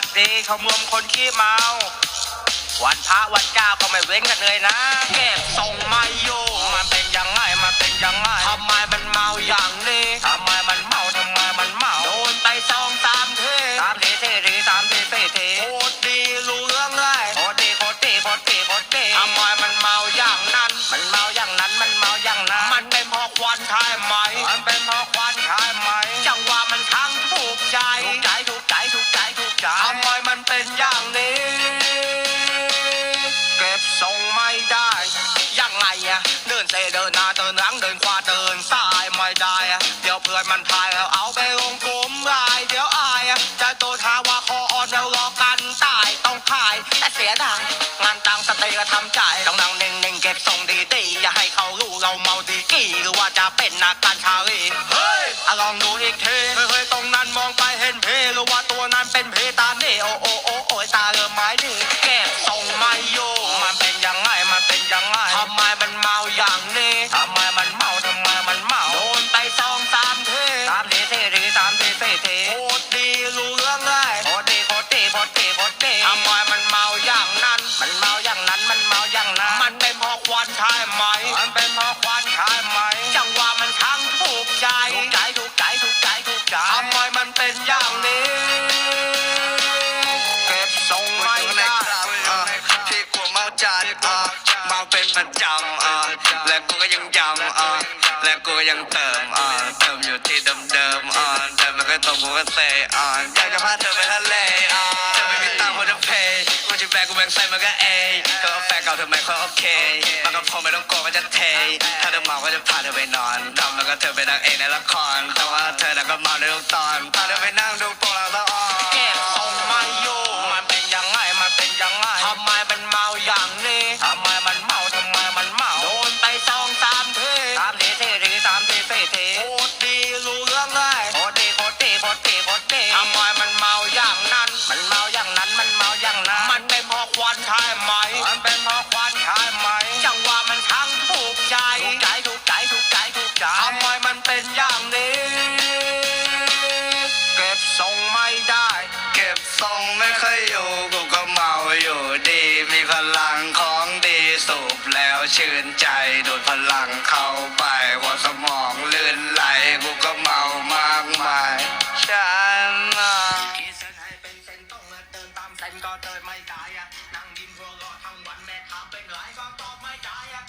วัสดีขมวมคนขี้เมา วันพระวันเจ้าก็ไม่เว้นกันเลยนะ เก็บส่งไม่อยู่ เดินเซเดินหน้าเดินหลังเดินขวาเดินซ้ายไม่ได้อะเดี๋ยวเพื่อนมันพายเอาไปลงกลมรายเดี๋ยวอายอะจะโดนหาว่าคออ่อนแล้วรอกันตายต้องขายแต่เสียดายงานตังสติก็ทำใจต้องนั่งเน่งๆเก็บทรงดีๆอย่าให้เขารู้เราเมาดีกี่หรือว่าจะเป็นนักการชาลีเฮ้ยอะลองดูอีกทีเฮ้ยๆตรงนั้นมองไปเห็นเพหรือว่า ไมมันเมาอย่างนั้น มันเมาอย่างนั้น มันเมาอย่างนั้น มันเป็นเพราะควันใช่ไหม มันเป็นเพราะควันใช่ไหม จังหวะมันทั้งถูกใจ ถูกใจ ถูกใจ ถูกใจ ถูกใจทำไมมันเป็นอย่างนี้ เก็บทรงไม่อยู่ในได้ครับอ่าที่กลัวเมาจัดอ่าเมาเป็นประจำอ่าและกูก็ยังย้ำอ่าและกูก็ยังเติมอ่าเติมอยู่ที่เดิมๆอ่าเดิมมันก็ตรงกูก็เซอ่าอยากจะพาเธอ มันก็เอเธอเอาแฟนเก่าเธอไม่ค่อยโอเค มันก็คงไม่ต้องกลัวมันจะเท ถ้าเธอเมาก็จะพาเธอไปนอนทำแล้วก็เธอไปนางเอกในละครแต่ว่าเธอน่ะก็เมาในทุกตอนพาเธอไปนั่งดูโป มันเป็นหมอควันใช่ไหม จังหวะมันทั้งถูกใจ ถูกใจถูกใจถูกใจถูกใจทำไมมันเป็นอย่างนี้ เก็บทรงไม่ได้ เก็บทรงไม่เคยอยู่กูก็เมาอยู่ดี มีพลังของดีสูบแล้วชื่นใจดูดพลังเข้าไป เกิไม่ตายอะนั่งดินหัวรอทั้งวันแม่ถามเป็นหลายคำตอบไม่ตายอะ